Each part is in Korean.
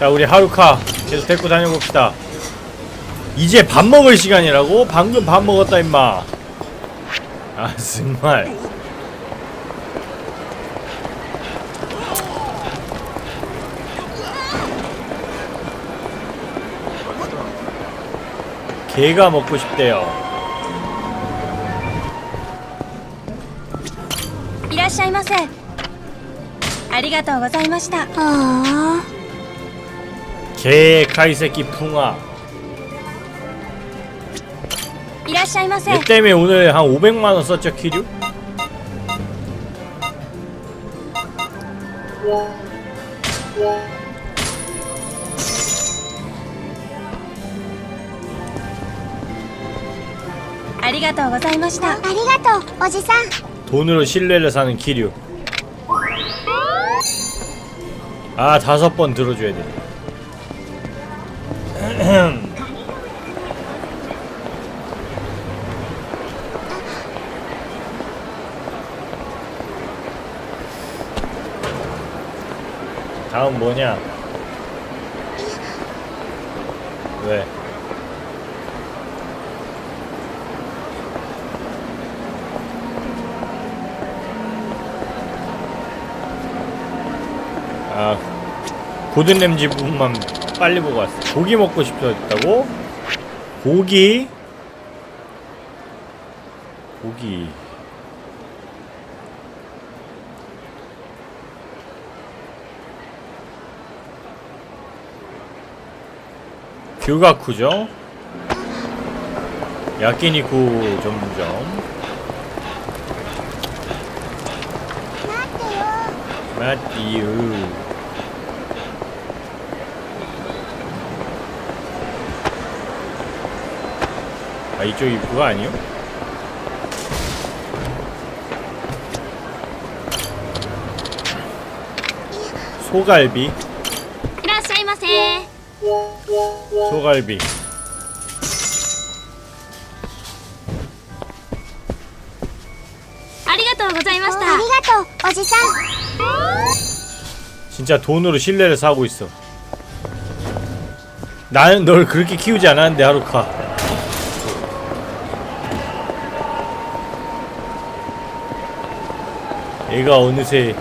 자 우리 하루카 계속 데리고 다녀봅시다 이제 밥 먹을 시간이라고? 방금 밥 먹었다 임마 아 정말 개가 먹고 싶대요 いらっしゃいませありがとうございましたあ 개 카이새끼 풍아 いらっしゃいませ 얘 때문에 오늘 한 500만원 썼죠 키류?ありがとうございましたありがとうおじさん 돈으로 신뢰를 사는 키류 아 다섯 번 들어줘야 돼 다음 뭐냐? 왜? 아 고든 램지 부분만 빨리 보고 왔어. 고기 먹고 싶어 했다고? 고기? 고기. 뷰가 크죠? 야끼니쿠 전문점. 맞디유. 아 이쪽이 그거 아니요? 소갈비. 소갈비. 어, 진짜 돈으로 신뢰를 사고 있어. 나는 널 그렇게 키우지 않았는데 하루카. 얘가 어느새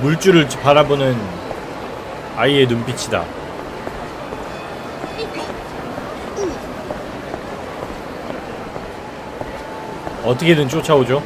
물줄을 바라보는 아이의 눈빛이다. 어떻게든 쫓아오죠.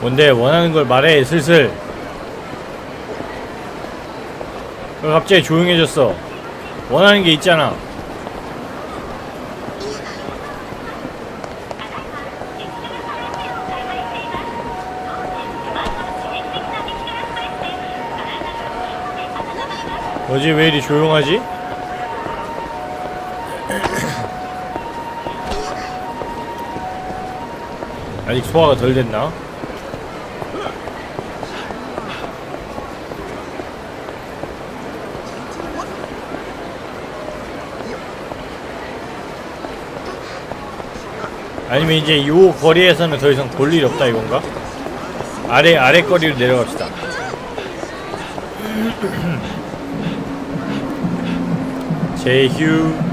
뭔데 원하는 걸 말해 슬슬 왜 갑자기 조용해졌어 원하는 게 있잖아 어제 왜 이리 조용하지? 아직 소화가 덜 됐나? 아니면 이제 요 거리에서는 더 이상 볼 일이 없다 이건가? 아래 아래 거리로 내려갑시다. 제휴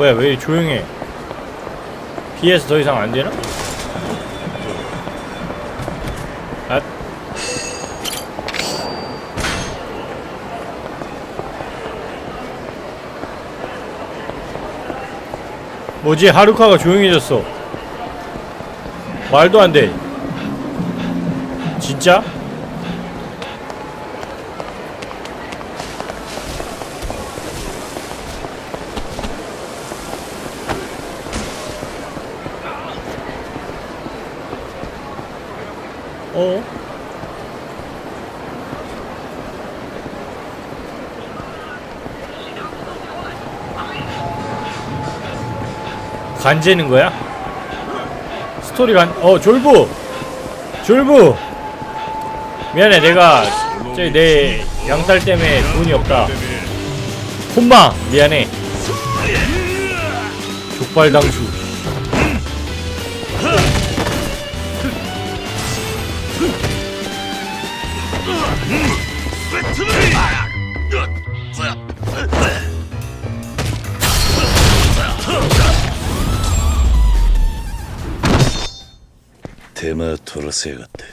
뭐야 왜 조용해? BS 더 이상 안 되나? 아. 뭐지 하루카가 조용해졌어 말도 안돼 진짜? 어? 간재는 거야? 스토리 간, 어, 졸부! 졸부! 미안해, 내가, 저기 내 양딸 때문에 돈이 없다. 콤마! 미안해. 족발 당수. 들었어야 같아.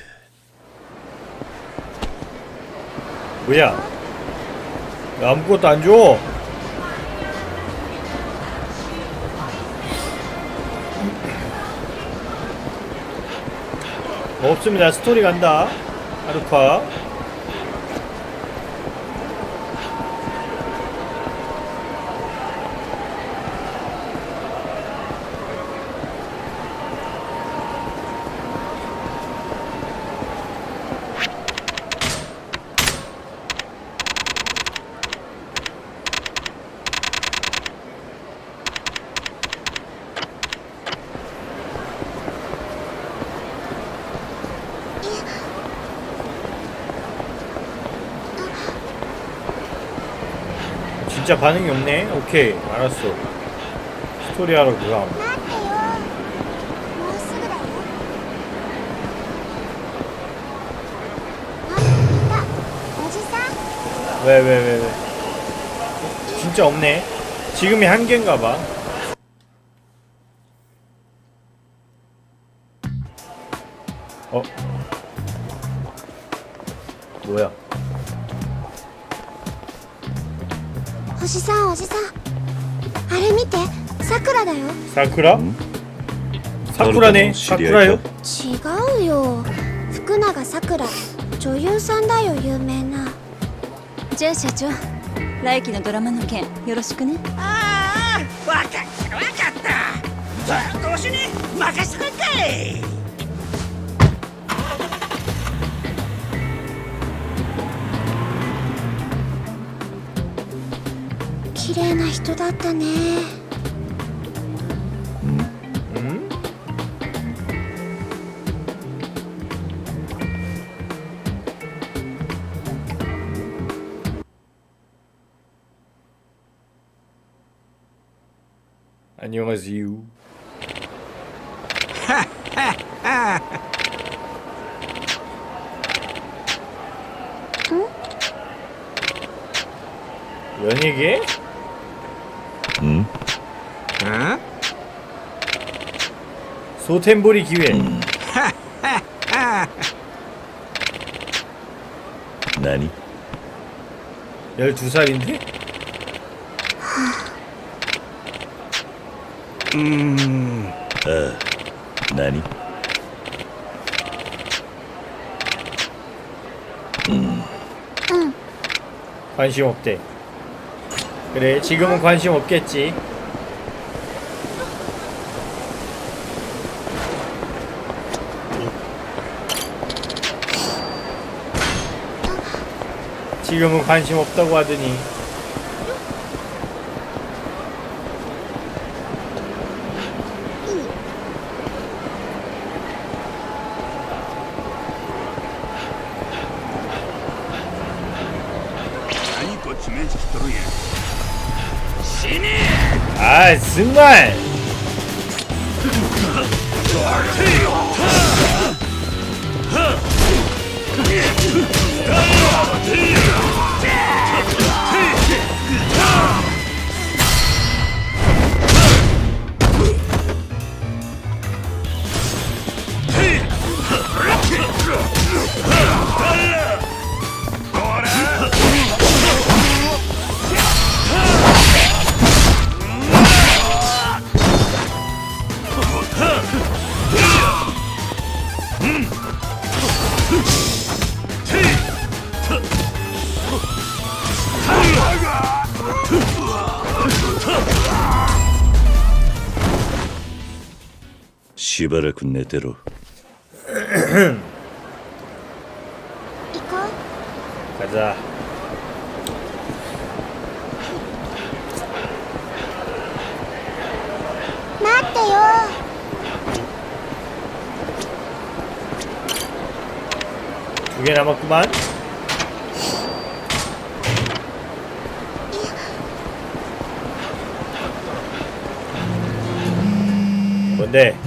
뭐야? 아무것도 안 줘? 없습니다. 스토리 간다. 아루파 진짜 반응이 없네? 오케이, 알았어. 스토리 하러 그럼. 왜, 왜, 왜, 왜. 진짜 없네. 지금이 한계인가 봐. 桜？桜ね。桜よ。違うよ。福永桜。女優さんだよ有名な。ジェン社長来季のドラマの件よろしくね。ああ分かった分かった。投手に任せたんかい。綺麗な人だったね。 안녕하세요. 연예계? 응? 소템보리 기회.何 12살인데? 음. 아,何 관심 없대. 그래, 지금은 관심 없겠지. 지금은 관심 없다고 하더니 아 정말. 출발할 군내대로. 이거? 가자. 맞대요. 두 개 남았구만. 뭔데?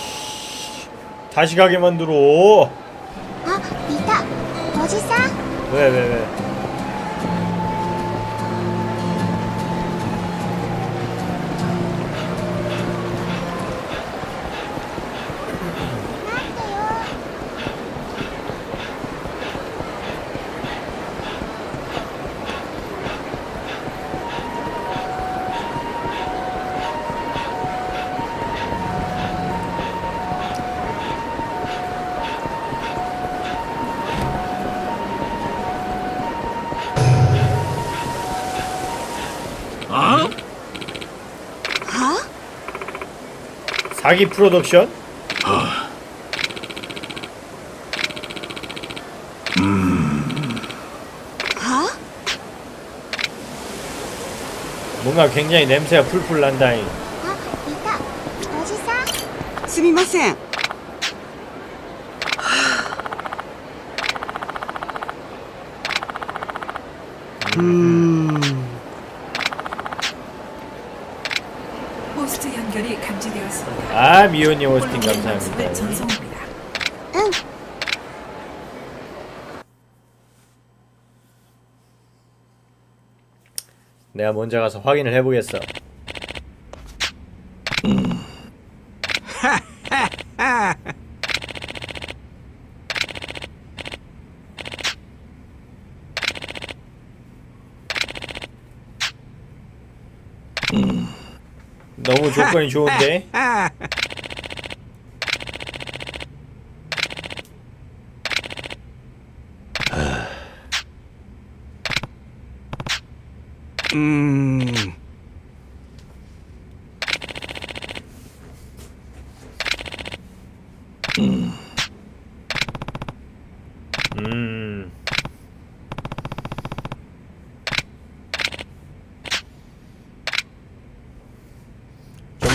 다시 가게 만들어 아, 이따, 어디서? 왜, 왜, 왜? 사기 프로덕션? 뭔가 굉장히 냄새가 풀풀 난다잉. あいたおじさんすみません 호스트 연결이 감지되었습니다. 아 미호님 홀로그램 감사합니다. 전송합니다. うん 내가 먼저 가서 확인을 해보겠어. 조건이 좋은데? 음.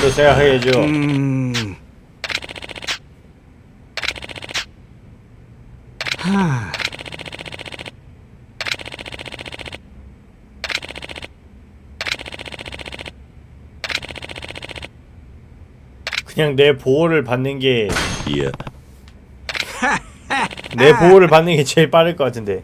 좀더 생각해야죠. 그냥 내 보호를 받는 게いや 내 보호를 받는 게 제일 빠를 것 같은데.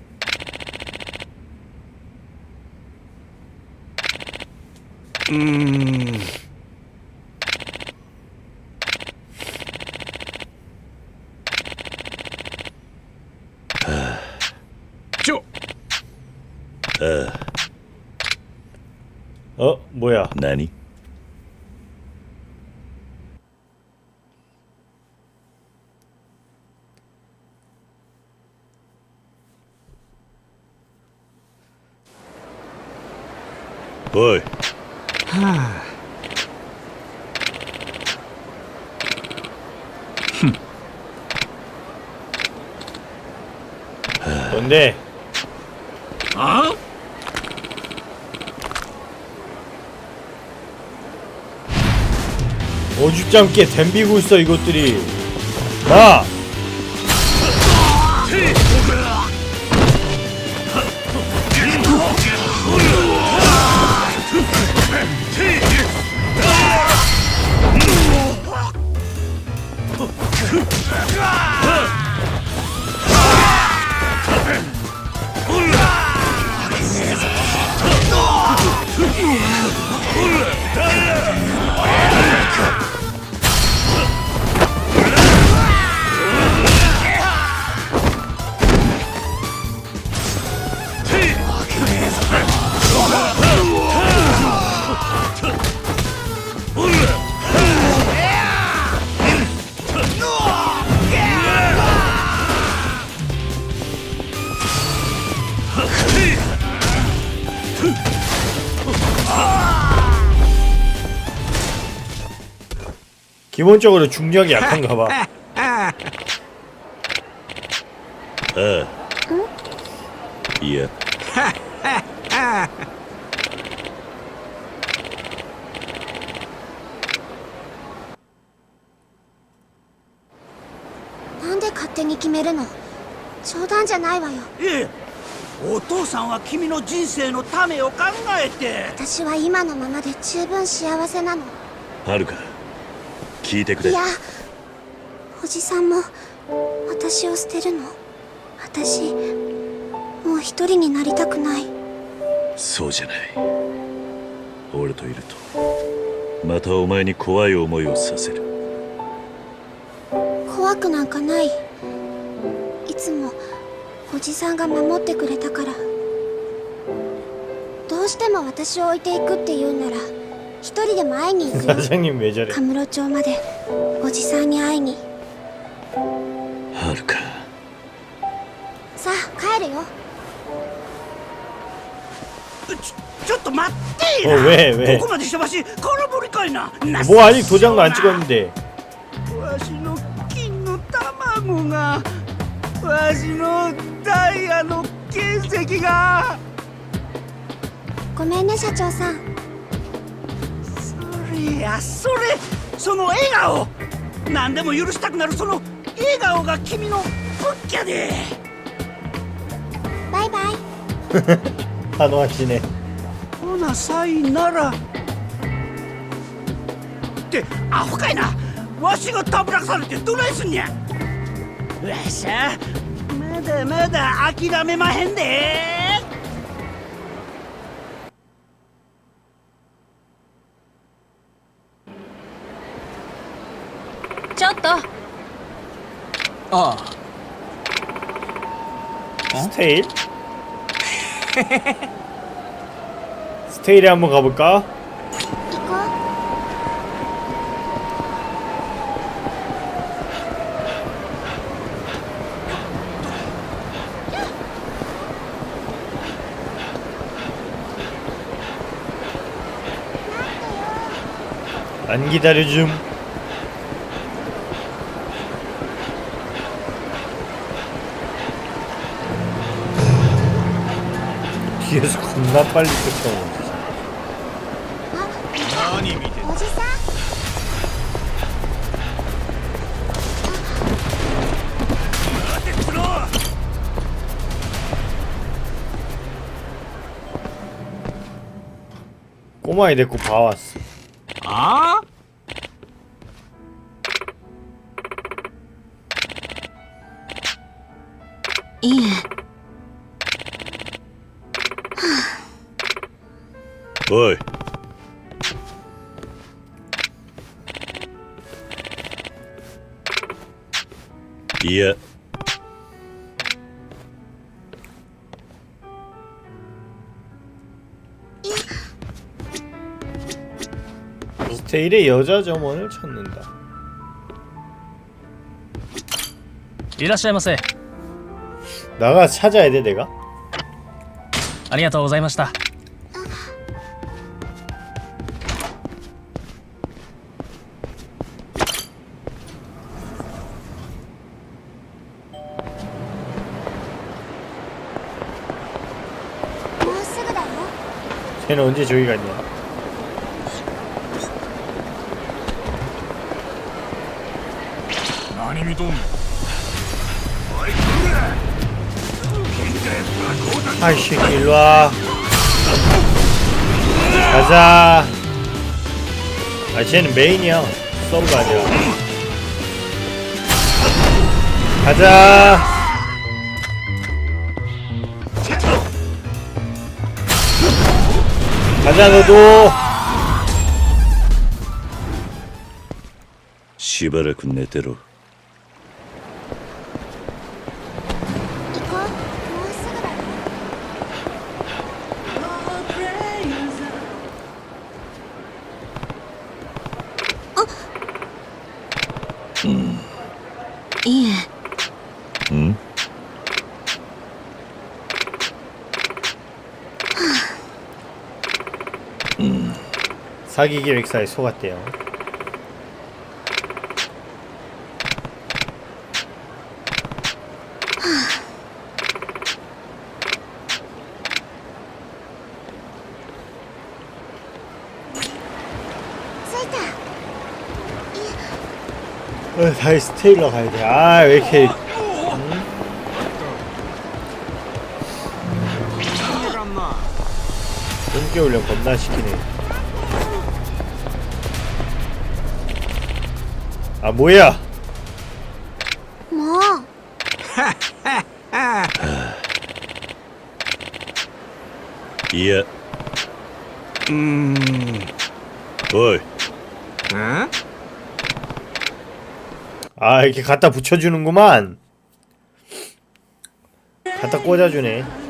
어 뭐야? 何お 뒷잡기에 덤비고 있어 이것들이 나! 으아! 기본적으로 중력이 약한가 봐. 아.いや なんで勝手に決めるの冗談じゃないわよええお父さんは君の人生のためを考えて私は今のままで十分幸せなのはるか 聞いてくれ。いやおじさんも私を捨てるの？私もう一人になりたくない。そうじゃない。俺といるとまたお前に怖い思いをさせる。怖くなんかない。いつもおじさんが守ってくれたから。どうしても私を置いていくって言うなら一人でも会いに行くよ 사장님 왜 저래? カムロ町までおじさんに会いにはるかさあ帰るよちちょっと待って 어 や 왜 왜? ここまでしてわし空振りかいな 뭐 아직 도장도 안 찍었는데 わしの金の卵がわしのダイヤの原石がごめんね社長さん いやそれその笑顔。何でも許したくなるその笑顔が君の仏教で。バイバイ。あの足ね。ほなさいなら。ってアホかいな。わしがたぶらかされてどないすんにゃわしゃまだまだ諦めまへんで。 어. 어. 스테일? 스테일에 한번 가볼까? 이거? 안 기다려줌. 뒤에서 겁나 빨리 쫓아오고. おじさん 꼬마애 데리고 봐왔어. ああ いいえおいいや 스테일의 여자 점원을 찾는다. いらっしゃいませ 나가 찾아야 돼 내가? ありがとうございました 쟤는 언제 저기 갔냐? 아이 새끼 일로 와. 가자. 아 쟤는 메인이야. 서브가 아니라. 가자 가자 너도. 시바라 군내대로 사기 계획사에 속았대요. 어, 다시 스테일러 가야 돼. 아, 왜 이렇게. 어, 음? 어. 눈겨울려 겁나 시키네. 아 뭐야? 뭐? 예. 음. 어이. 응? 아 이렇게 갖다 붙여주는구만. 갖다 꽂아주네.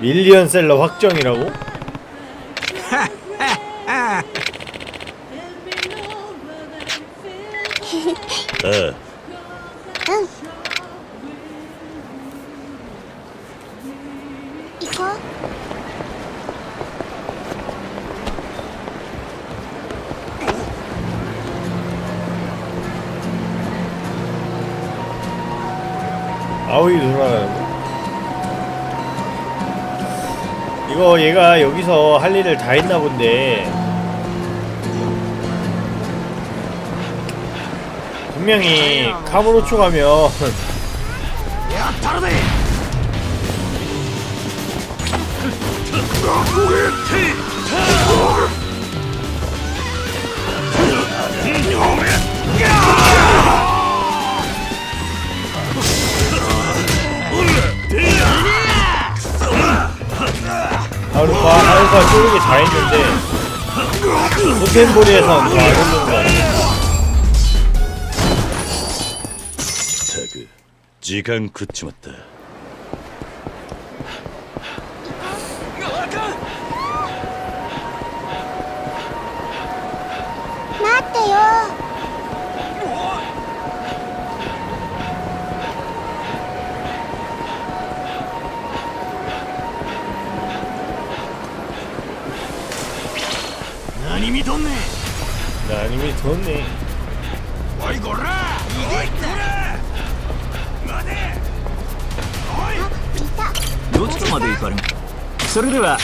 밀리언셀러 확정이라고? 어. 아우이 누나 이거 얘가 여기서 할 일을 다 했나 본데. 분명히 카무로초 가면 포텐볼에선 다 했는 거 같아 ったく時間食っちまった どんねおいこらこら待ておいちまで行かれんそれでは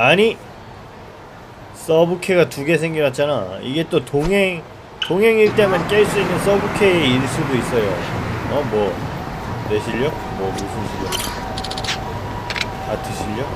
아니 서브캐가 두 개 생겨났잖아 이게 또 동행 동행일 때만 깰 수 있는 서브캐일 수도 있어요 어 뭐 내 실력? 뭐 무슨 실력? 아트 실력?